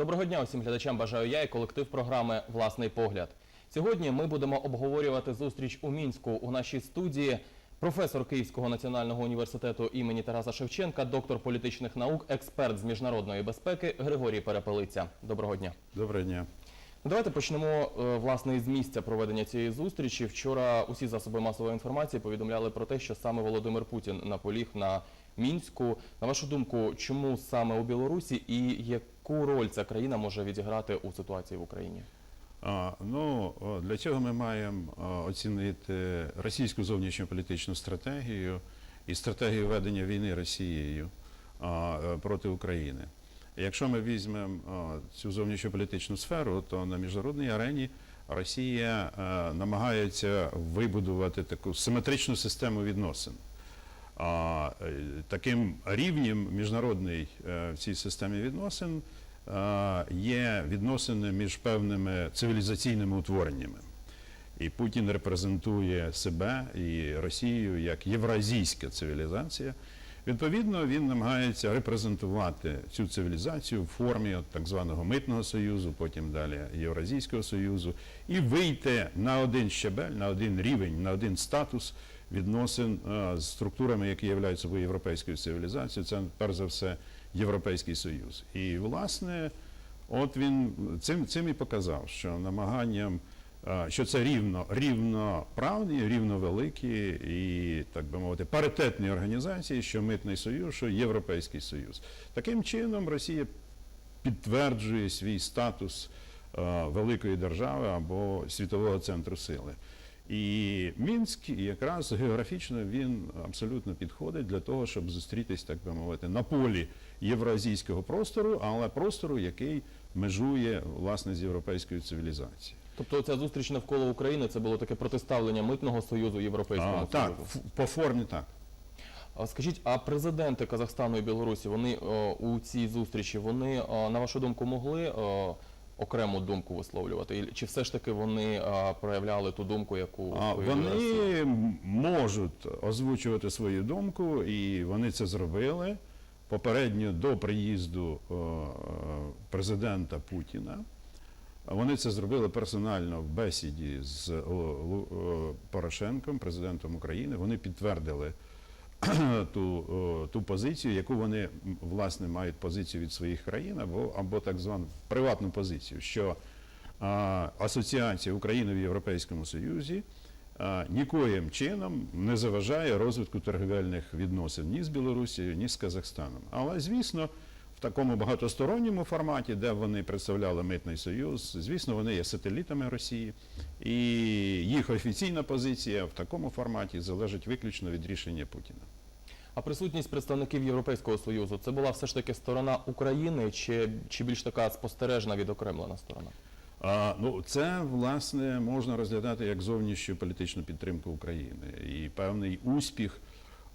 Доброго дня усім глядачам. Бажаю я і колектив програми Власний погляд. Сьогодні ми будемо обговорювати зустріч у мінську у нашій студії. Професор Київського національного університету імені Тараса Шевченка, доктор політичних наук, експерт з міжнародної безпеки Григорій Перепелиця. Доброго дня. Доброго дня. Давайте почнемо е, власне із місця проведення цієї зустрічі. Вчора усі засоби масової інформації повідомляли про те, що саме Володимир Путін наполіг на мінську. На вашу думку, чому саме у Білорусі і яку роль ця країна може відіграти у ситуації в Україні? А, ну, для цього ми маємо оцінити російську зовнішньополітичну стратегію і стратегію ведення війни Росією а, е, проти України. Якщо ми візьмемо цю зовнішньополітичну сферу, то на міжнародній арені Росія е, намагається вибудувати таку симетричну систему відносин. А, е, таким рівнем міжнародний в цій системі відносин є відносини між певними цивілізаційними утвореннями. І Путін репрезентує себе і Росію як євразійська цивілізація. Відповідно, він намагається репрезентувати цю цивілізацію в формі так званого митного союзу, потім далі Євразійського союзу, і вийти на один щебель, на один рівень, на один статус відносин е, з структурами, які являють собою європейською цивілізацією. Це перш за все Європейський Союз. І власне, от він цим, цим і показав, що намаганням. Що це рівно рівноправні, рівновеликі і так би мовити паритетні організації, що митний союз, що Європейський Союз. Таким чином Росія підтверджує свій статус великої держави або світового центру сили. І Мінськ якраз географічно він абсолютно підходить для того, щоб зустрітись, так би мовити, на полі євразійського простору, але простору, який межує власне з європейською цивілізацією. Тобто ця зустріч навколо України це було таке протиставлення митного союзу європейському А, так, союзу. ф- по формі так. А Скажіть, а президенти Казахстану і Білорусі вони о, у цій зустрічі вони о, на вашу думку могли о, окрему думку висловлювати? Чи все ж таки вони о, проявляли ту думку, яку А. Вони можуть озвучувати свою думку, і вони це зробили попередньо до приїзду е, президента Путіна. Вони це зробили персонально в бесіді з о, Порошенком, президентом України. Вони підтвердили ту, ту позицію, яку вони власне мають позицію від своїх країн, або, або так звану приватну позицію, що асоціація України в Європейському Союзі нікоїм чином не заважає розвитку торговельних відносин ні з Білорусією, ні з Казахстаном. Але звісно, в такому багатосторонньому форматі, де вони представляли митний союз, звісно, вони є сателітами Росії, і їх офіційна позиція в такому форматі залежить виключно від рішення Путіна. А присутність представників Європейського союзу це була все ж таки сторона України, чи, чи більш така спостережна відокремлена сторона? А, ну, це власне можна розглядати як зовнішню політичну підтримку України і певний успіх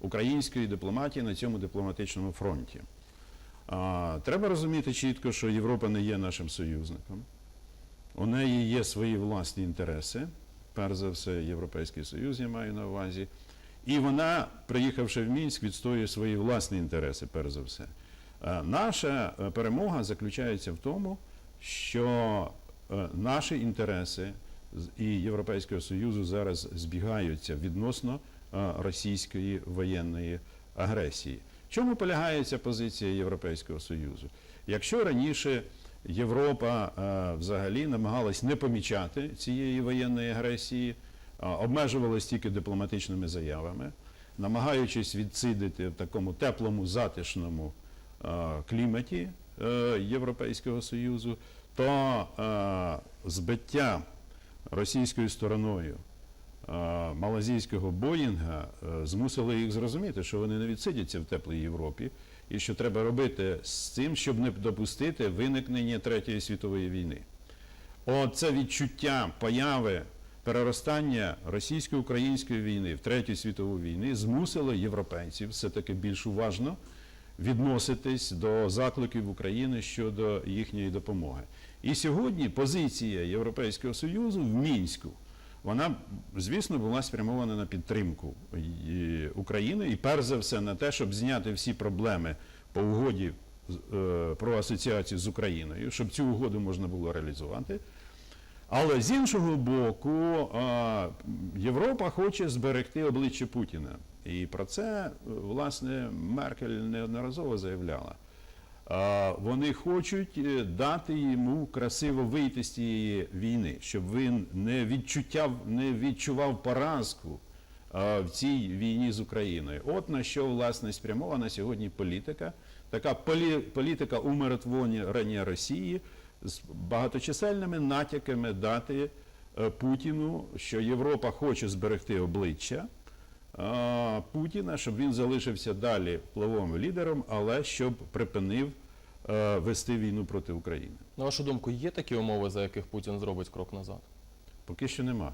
української дипломатії на цьому дипломатичному фронті. А, треба розуміти чітко, що Європа не є нашим союзником. У неї є свої власні інтереси. Перш за все, Європейський Союз я маю на увазі. І вона, приїхавши в Мінськ, відстоює свої власні інтереси, перш за все. Е, Наша е, перемога заключається в тому, що наші інтереси і Європейського Союзу зараз збігаються відносно е, російської воєнної агресії. Чому полягає ця позиція Європейського Союзу? Якщо раніше Європа е, взагалі намагалась не помічати цієї воєнної агресії, обмежувалась тільки дипломатичними заявами, намагаючись відсидити в такому теплому, затишному е, кліматі е, Європейського Союзу, то е, збиття російською стороною е, малазійського Боїнга е, змусило їх зрозуміти, що вони не відсидяться в теплій Європі, і що треба робити з цим, щоб не допустити виникнення Третьої світової війни. Оце відчуття появи переростання російсько-української війни в Третю світову війну змусило європейців все-таки більш уважно відноситись до закликів України щодо їхньої допомоги. І сьогодні позиція Європейського Союзу в Мінську. Вона, звісно, була спрямована на підтримку України і перш за все на те, щоб зняти всі проблеми по угоді е, про асоціацію з Україною, щоб цю угоду можна було реалізувати. Але з іншого боку, Європа хоче зберегти обличчя Путіна. І про це, е, власне, Меркель неодноразово заявляла. Вони хочуть е, дати йому красиво вийти з цієї війни, щоб він не відчуття, не відчував поразку в цій війні з Україною. От на що власне спрямована сьогодні політика, така полі, політика умиротворення Росії з багаточисельними натяками дати е, Путіну, що Європа хоче зберегти обличчя. Путіна, щоб він залишився далі впливовим лідером, але щоб припинив е, вести війну проти України. На вашу думку, є такі умови, за яких Путін зробить крок назад? Поки що нема.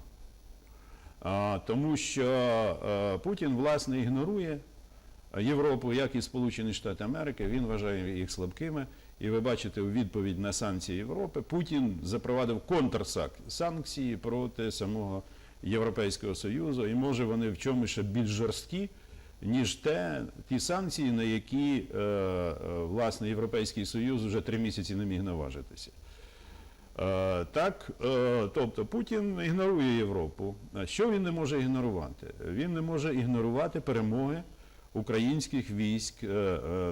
Тому що е, Путін, власне, ігнорує Європу, як і Сполучені Штати Америки, він вважає їх слабкими. І ви бачите, у відповідь на санкції Європи Путін запровадив контрсанкції проти самого Європейського Союзу, і може вони в чомусь ще більш жорсткі, ніж те, ті санкції, на які е, е, власне Європейський Союз вже три місяці не міг наважитися. Е, Так, тобто Путін ігнорує Європу. А Що він не може ігнорувати? Він не може ігнорувати перемоги українських військ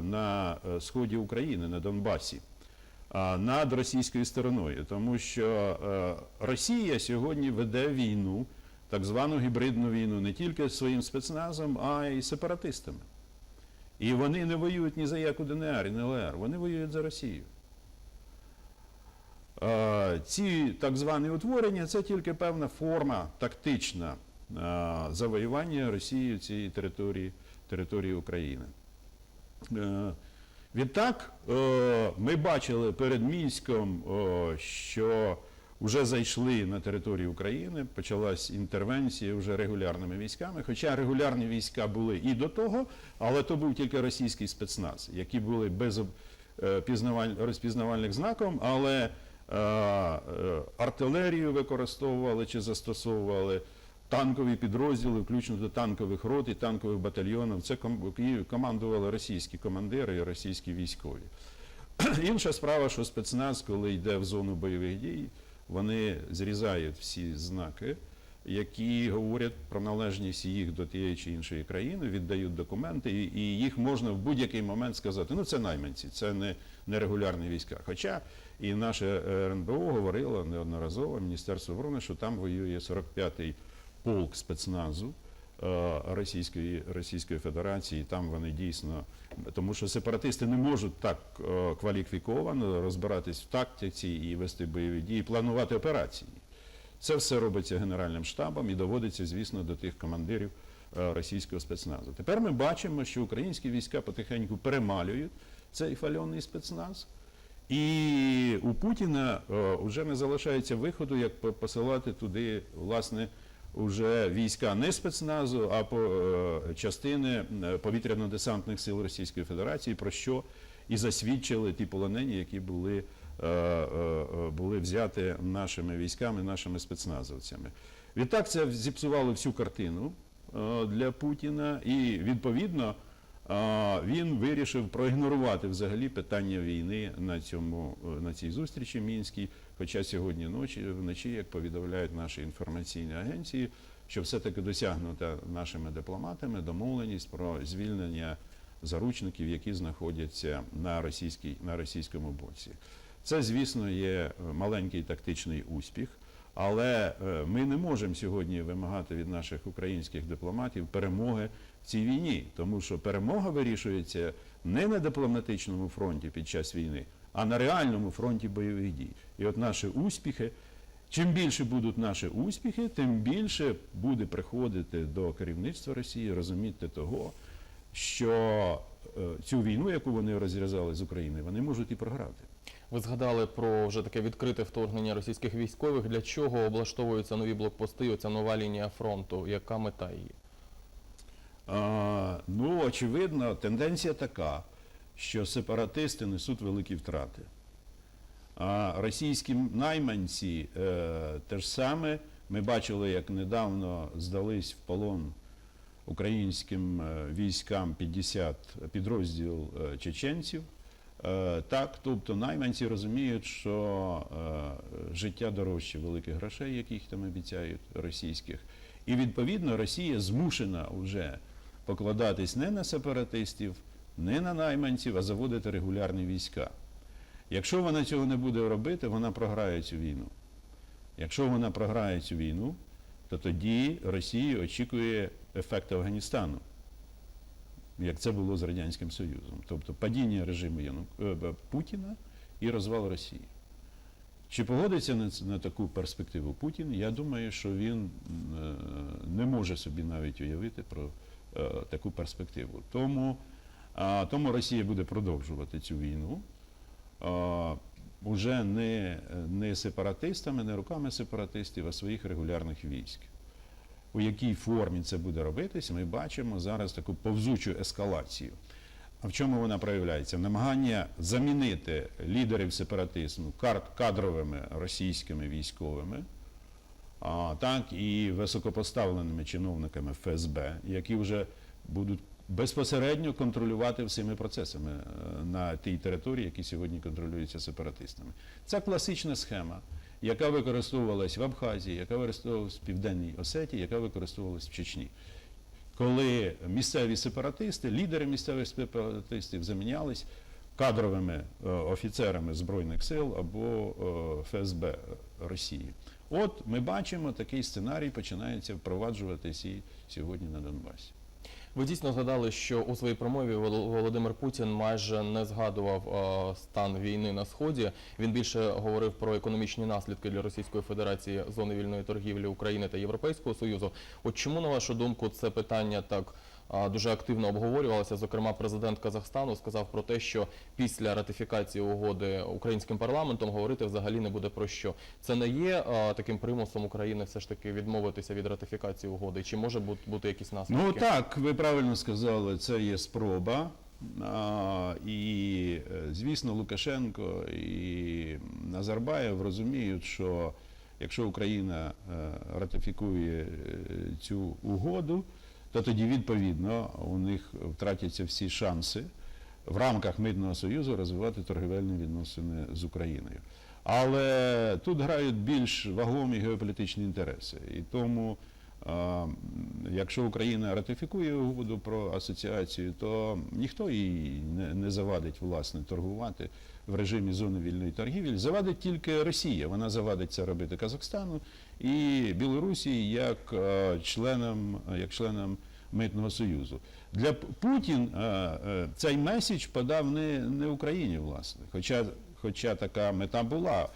на сході України, на Донбасі, над російською стороною. Тому що Росія сьогодні веде війну, так звану гібридну війну, не тільки своїм спецназом, а й сепаратистами. І вони не воюють ні за яку ДНР і не ЛР, вони воюють за Росію. Ці так звані утворення це тільки певна форма тактична завоювання Росією цієї території, території України. Е, Відтак, е, ми бачили перед Мінськом, що вже зайшли на територію України, почалась інтервенція вже регулярними військами. Хоча регулярні війська були і до того, але то був тільки російський спецназ, які були без е, пізнаваль- розпізнавальних знаком, але е, е, артилерію використовували чи застосовували танкові підрозділи, включно до танкових рот і танкових батальйонів. Це командували російські командири і російські військові. Інша справа, що спецназ, коли йде в зону бойових дій, вони зрізають всі знаки, які говорять про належність їх до тієї чи іншої країни, віддають документи, і, їх можна в будь-який момент сказати, ну це найманці, це не, не регулярні війська. Хоча і наше е, РНБО говорило неодноразово, Міністерство оборони, що там воює 45-й полк спецназу. Е, Російської, Російської Федерації, там вони дійсно, тому що сепаратисти не можуть так е, кваліфіковано розбиратись в тактиці і вести бойові дії, планувати операції. Це все робиться Генеральним штабом і доводиться, звісно, до тих командирів е, російського спецназу. Тепер ми бачимо, що українські війська потихеньку перемалюють цей фальонний спецназ. І у Путіна вже не залишається виходу, як посилати туди, власне, уже війська не спецназу, а по е, частини е, повітряно-десантних сил Російської Федерації, про що і засвідчили ті полонені, які були, е, були взяті нашими військами, нашими спецназовцями. Відтак це зіпсувало всю картину для Путіна, і відповідно він вирішив проігнорувати взагалі питання війни на цьому на цій зустрічі мінській. Хоча сьогодні ночі вночі, як повідомляють наші інформаційні агенції, що все-таки досягнута нашими дипломатами домовленість про звільнення заручників, які знаходяться на російській на російському боці. Це, звісно, є е, маленький тактичний успіх. Але е, ми не можемо сьогодні вимагати від наших українських дипломатів перемоги в цій війні, тому що перемога вирішується не на дипломатичному фронті під час війни, а на реальному фронті бойових дій. І от наші успіхи, чим більше будуть наші успіхи, тим більше буде приходити до керівництва Росії розуміти того, що е, цю війну, яку вони розв'язали з України, вони можуть і програти. Ви згадали про вже таке відкрите вторгнення російських військових. Для чого облаштовуються нові блокпости? Оця нова лінія фронту? Яка мета її? А, ну, очевидно, тенденція така, що сепаратисти несуть великі втрати. А російські найманці е, те ж саме. Ми бачили, як недавно здались в полон українським е, військам 50 підрозділ е, чеченців. Е, Так, тобто найманці розуміють, що життя дорожче великих грошей, яких там обіцяють російських. І відповідно Росія змушена вже покладатись не на сепаратистів, не на найманців, а заводити регулярні війська. Якщо вона цього не буде робити, вона програє цю війну. Якщо вона програє цю війну, то тоді Росію очікує ефект Афганістану, як це було з Радянським Союзом. Тобто падіння режиму Яну... е, Путіна і розвал Росії. Чи погодиться на, на таку перспективу Путін? Я думаю, що він е, не може собі навіть уявити про е, таку перспективу. Тому, тому Росія буде продовжувати цю війну. Уже не, не сепаратистами, не руками сепаратистів, а своїх регулярних військ. У якій формі це буде робитись, ми бачимо зараз таку повзучу ескалацію. А в чому вона проявляється? Намагання замінити лідерів сепаратизму кадровими російськими військовими, а, так і високопоставленими чиновниками ФСБ, які вже будуть безпосередньо контролювати всіми процесами е, на тій території, які сьогодні контролюються сепаратистами. Це класична схема, яка використовувалась в Абхазії, яка використовувалась в Південній Осетії, яка використовувалась в Чечні. Коли місцеві сепаратисти, лідери місцевих сепаратистів замінялись кадровими е, офіцерами Збройних сил або е, ФСБ Росії. От ми бачимо, такий сценарій починається впроваджуватись і сьогодні на Донбасі. Ви дійсно згадали, що у своїй промові Вол- Володимир Путін майже не згадував е, стан війни на сході. Він більше говорив про економічні наслідки для Російської Федерації зони вільної торгівлі України та Європейського Союзу. От чому, на вашу думку, це питання так дуже активно обговорювалося? Зокрема, президент Казахстану сказав про те, що після ратифікації угоди українським парламентом говорити взагалі не буде про що. Це не є таким примусом України все ж таки відмовитися від ратифікації угоди? Чи може бути, якісь наслідки? Ну так, ви правильно сказали, це є спроба. І, е, звісно, Лукашенко і Назарбаєв розуміють, що якщо Україна е, ратифікує е, цю угоду, то тоді відповідно у них втратяться всі шанси в рамках Митного Союзу розвивати торгівельні відносини з Україною. Але тут грають більш вагомі геополітичні інтереси. І тому, якщо Україна ратифікує угоду про асоціацію, то ніхто їй не, завадить власне торгувати в режимі зони вільної торгівлі. Завадить тільки Росія. Вона завадить це робити Казахстану і Білорусі як е, членам, як членам Митного Союзу. Для Путін е, е, цей меседж подав не, не Україні, власне. Хоча, хоча така мета була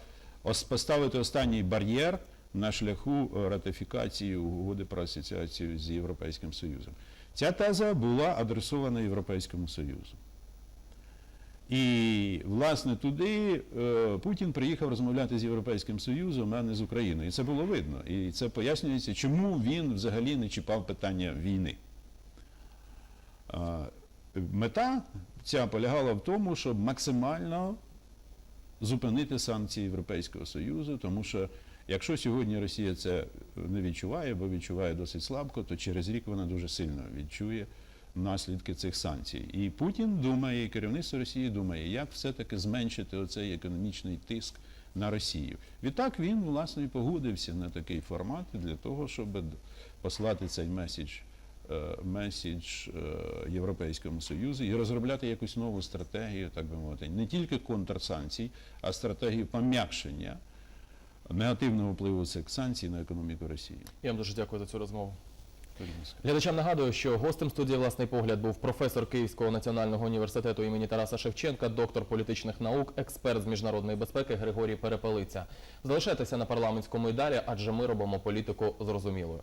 ос- поставити останній бар'єр на шляху е, ратифікації угоди про асоціацію з Європейським Союзом. Ця теза була адресована Європейському Союзу. І, власне, туди е, Путін приїхав розмовляти з Європейським Союзом, а не з Україною. І це було видно. І це пояснюється, чому він взагалі не чіпав питання війни. Мета ця полягала в тому, щоб максимально зупинити санкції Європейського Союзу, тому що якщо сьогодні Росія це не відчуває, бо відчуває досить слабко, то через рік вона дуже сильно відчує наслідки цих санкцій. І Путін думає, і керівництво Росії думає, як все-таки зменшити оцей економічний тиск на Росію. Відтак він, власне, і погодився на такий формат для того, щоб послати цей меседж е, меседж е, Європейському Союзу і розробляти якусь нову стратегію, так би мовити, не тільки контрсанкцій, а стратегію пом'якшення негативного впливу цих санкцій на економіку Росії. Я вам дуже дякую за цю розмову. Глядачам нагадую, що гостем студії власний погляд був професор Київського національного університету імені Тараса Шевченка, доктор політичних наук, експерт з міжнародної безпеки Григорій Перепелиця. Залишайтеся на парламентському і далі, адже ми робимо політику зрозумілою.